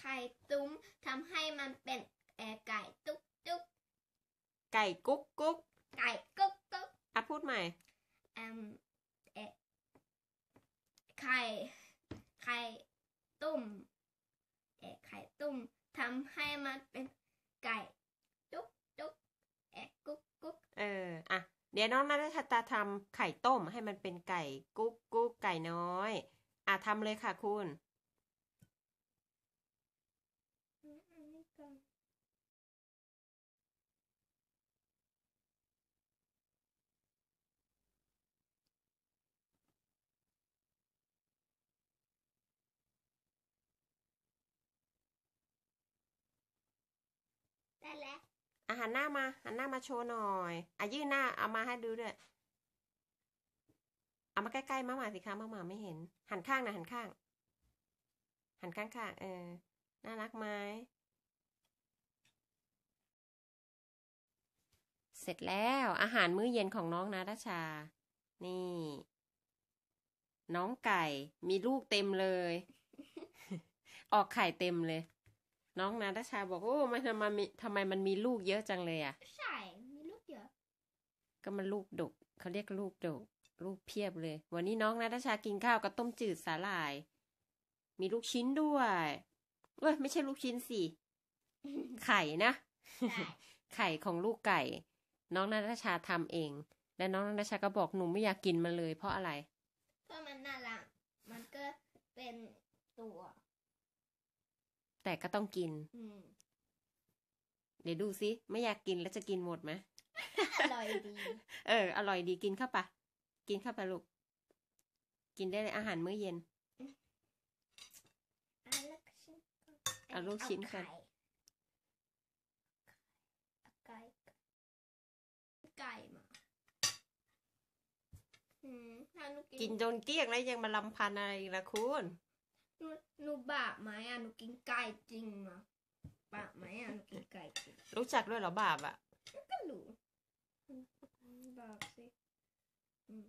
ไข่ตุ้มทำให้มันเป็นเออไก่ตุ๊กตุ๊กไก่กุ๊กกุ๊กไก่กุ๊กกุ๊กอะพูดใหม่เอ่มเออไข่ไข่ตุ้มเออไข่ตุ้มทำให้มันเป็นไก่ตุ๊กตุ๊กเออกุ๊กกุ๊กเอออะเดี๋ยวน้องนัทชาตาทำไข่ต้มให้มันเป็นไก่กุ๊กกุ๊กไก่น้อย อะทำเลยค่ะคุณ อืมอันนี้ก่อน ได้แล้วอะหันหน้ามาหันหน้ามาโชว์หน่อยอะยื่นหน้าเอามาให้ดูด้วยเอามาใกล้ๆมาหมาสิคะมาหมาไม่เห็น หันข้างนะหันข้าง หันข้างๆเออน่ารักไหมเสร็จแล้วอาหารมื้อเย็นของน้องนาตาชา นี่ น้องไก่มีลูกเต็มเลย ออกไข่เต็มเลย น้องนาตาชาบอกโอ้มันทำไมมีทำไมมันมีลูกเยอะจังเลยอะ ใช่ มีลูกเยอะ ก็มันลูกดกเขาเรียกลูกดก ลูกเพียบเลย วันนี้น้องนาตาชากินข้าวกับต้มจืดสาหร่าย มีลูกชิ้นด้วยเว้ยไม่ใช่ลูกชิ้นสิ ไข่นะใช่ไข่ของลูกไก่ น้องนาตาชาทำเอง และน้องนาตาชาก็บอกหนูไม่อยากกินมันเลย เพราะอะไร เพราะมันน่ารัก มันก็เป็นตัว แต่ก็ต้องกินอืมเดี๋ยวดูซิ ไม่อยากกินแล้วจะกินหมดไหมอร่อยดี เออ อร่อยดีกินเข้าไปะกินเข้าไปลูก กินได้เลยอาหารมื้อเย็นเอาลูกชิ้นก่อนเอาลูกชิ้นก่อนเอาไก่เอาไก่ ไก่มาอืมถ้าหนูกินกินจนเกลี้ยงแล้วยังมาลำพันอะไรอีกละคุณ หนูหนูบาปไหมอะหนูกินไก่จริงเหรอบาปไหมอะหนูกินไก่จริงรู้จักด้วยเหรอบาปอะก็รู้บาปสิอืม